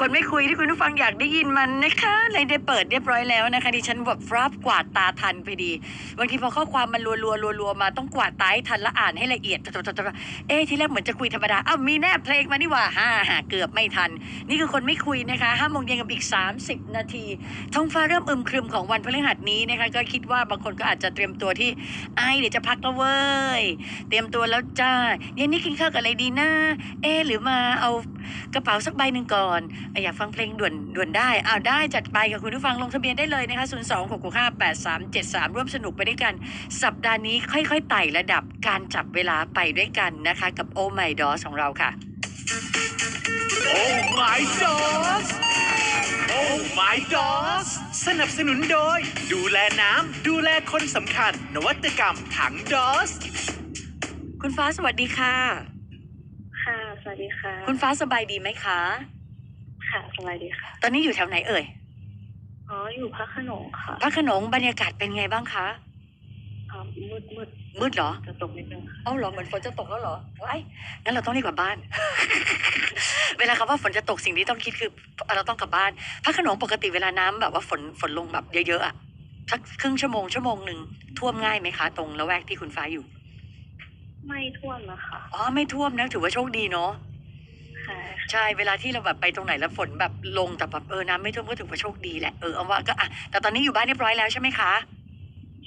คนไม่คุยที่คุณผู้ฟังอยากได้ยินมันนะคะเลยได้เปิดเรียบร้อยแล้วนะคะดิฉันแบบรับกวาดตาทันไปดีบางทีพอข้อความมันรัวรัวรัวรัวๆมาต้องกวาดตาให้ทันและอ่านให้ละเอียดเอ๊ะที่แรกเหมือนจะคุยธรรมดาอ้าวมีแนบเพลงมานี่ว่าฮ่าฮ่าเกือบไม่ทัน นี่คือคนไม่คุยนะคะห้าโมงเย็นกับอีก 30 นาทีท้องฟ้าเริ่มอึมครึมของวันพฤหัสนี้นะคะก็คิดว่าบางคนก็อาจจะเตรียมตัวที่ไอเดี๋ยวจะพักแล้วเว้ยเตรียมตัวแล้วจ้าเย็นนี้กินข้าวกับอะไรดีนะเอ๊หรือมาเอากระเป๋าสักใบหนึ่งก่อนอะอยากฟังเพลงด่วนด่วนได้อ้าวได้จัดไปกับคุณผู้ฟังลงทะเบียนได้เลยนะคะ 0 2 6 6 5 8 3 7 3 ร่วมสนุกไปด้วยกัน สัปดาห์นี้ค่อยๆไต่ระดับการจับเวลาไปด้วยกันนะคะ กับโอไมดอสของเราค่ะ โอ้ my DOS โอ้ my DOS สนับสนุนโดย ดูแลน้ำดูแลคนสำคัญ นวัตกรรมถัง DOS คุณฟ้าสวัสดีค่ะ ค่ะ สวัสดีค่ะ คุณฟ้าสบายดีไหมคะ ค่ะสบายดีค่ะ ตอนนี้อยู่แถวไหนเอ่ย อ๋อ อยู่พระโขนงค่ะพระโขนงบรรยากาศเป็นไงบ้างคะอ๋อมืดมืดมืดเหรอ จะตกนิดนึงค่ะเอ้าเหรอเหมือนฝนจะตกแล้วเหรอว้ายงั้นเราต้องรีบกลับบ้าน เวลาคำว่าฝนจะตกสิ่งที่ต้องคิดคือเราต้องกลับบ้านพระโขนงปกติเวลาน้ำแบบว่าฝนฝนลงแบบเยอะๆอะสักครึ่งชั่วโมงชั่วโมงหนึ่งท่วมง่ายไหมคะ ตรงละแวกที่คุณฟ้าอยู่ ไม่ท่วมนะคะอ๋อไม่ท่วมนะถือว่าโชคดีเนาะค่ะ ใช่เวลาที่เราแบบไปตรงไหนแล้วฝนแบบลงแต่แบบเออน้ำไม่ท่วมก็ถือว่าโชคดีแหละเออเอาว่าก็อะแต่ตอนนี้อยู่บ้านเรียบร้อยแล้วใช่ไหมคะ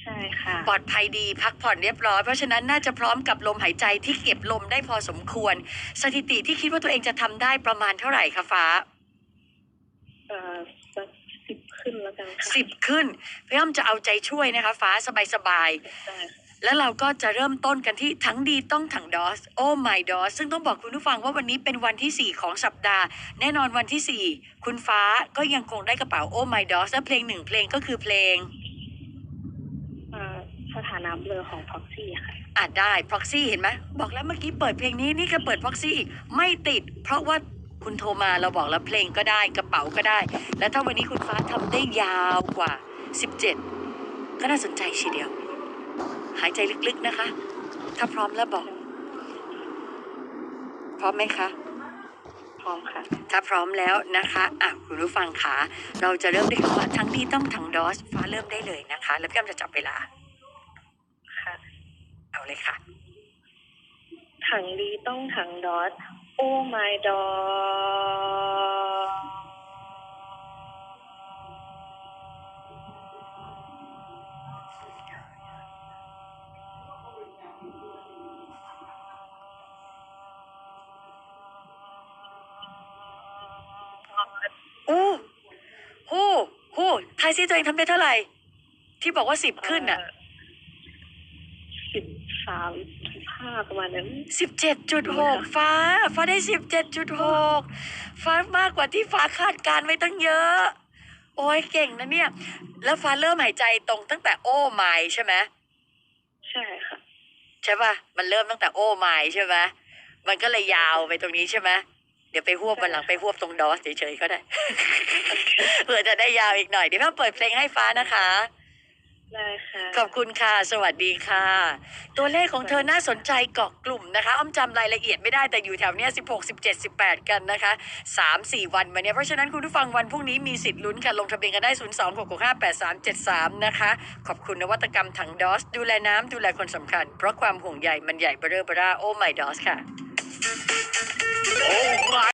ใช่ค่ะ ปลอดภัยดีพักผ่อนเรียบร้อย เพราะฉะนั้นน่าจะพร้อมกับลมหายใจที่เก็บลมได้พอสมควร สถิติที่คิดว่าตัวเองจะทำได้ประมาณเท่าไหร่คะฟ้า เอ่อสักสิบขึ้นแล้วกันค่ะสิบขึ้นพี่อ้อมจะเอาใจช่วยนะคะ ฟ้าสบายใช่ๆ แล้วเราก็จะเริ่มต้นกันที่ทั้งดีต้องถังดอสโอ้ my ดอสซึ่งต้องบอกคุณผู้ฟังว่าวันนี้เป็นวันที่ 4 ของสัปดาห์ แน่นอนวันที่ 4 คุณฟ้าก็ยังคงได้กระเป๋าโอ้ my ดอสและเพลงหนึ่งเพลงก็คือเพลงเอ่อสถานะเบลอของพ็อกซี่ค่ะอ่านได้ proxy เห็นไหมบอกแล้วเมื่อกี้เปิดเพลงนี้นี่ก็เปิด proxy อีกไม่ติด เพราะว่าคุณโทรมาเราบอกแล้วเพลงก็ได้กระเป๋าก็ได้ และถ้าวันนี้คุณฟ้าทำได้ยาวกว่า 17 ก็น่าสนใจทีเดียว หายใจลึกๆนะคะ ถ้าพร้อมแล้วบอก พร้อมไหมคะ พร้อมค่ะ ถ้าพร้อมแล้วนะคะอะคุณผู้ฟังคะเราจะเริ่มด้วยคำว่าทั้งดีต้องทั้งดอส ฟ้าเริ่มได้เลยนะคะ แล้วพี่อ้ำจะจับเวลา ค่ะ เอาเลยค่ะ ถังดีต้องถังดอทโอ้ my dog ทายซิตัวเองทำได้เท่าไหร่ ที่บอกว่าสิบขึ้นอะสิบสามสิบห้าประมาณนั้นสิบเจ็ดจุดหกฟ้า ฟ้าได้สิบเจ็ดจุดหกฟ้ามากกว่าที่ฟ้าคาดการไว้ตั้งเยอะ โอ้ยเก่งนะเนี่ย แล้วฟ้าเริ่มหายใจตรงตั้งแต่โอ้ไม้ใช่ไหมใช่ค่ะ ใช่ป่ะ มันเริ่มตั้งแต่โอ้ไม้ใช่ไหมมันก็เลยยาวไปตรงนี้ใช่ไหม เดี๋ยวไปหวบวันหลังไปหวบตรงดอสเฉยๆก็ได้ เผื่อจะได้ยาวอีกหน่อย เดี๋ยวแม่เปิดเพลงให้ฟ้านะคะได้ค่ะขอบคุณค่ะ สวัสดีค่ะ ตัวเลขของเธอน่าสนใจเกาะกลุ่มนะคะ อ้อมจำรายละเอียดไม่ได้แต่อยู่แถวเนี้ย16 17 18กันนะคะ3 4วันมาเนี้ยเพราะฉะนั้นคุณผู้ฟังวันพรุ่งนี้มีสิทธิ์ลุ้นค่ะ ลงทะเบียนกันได้0 2 6 6 5 8 3 7 3นะคะ ขอบคุณนวัตกรรมถังดอส ดูแลน้ำดูแลคนสำคัญ เพราะความห่วงใยมันใหญ่เบ้อเร่อเบ้อร่าโอ้ไม่ดอสค่ะ Oh my!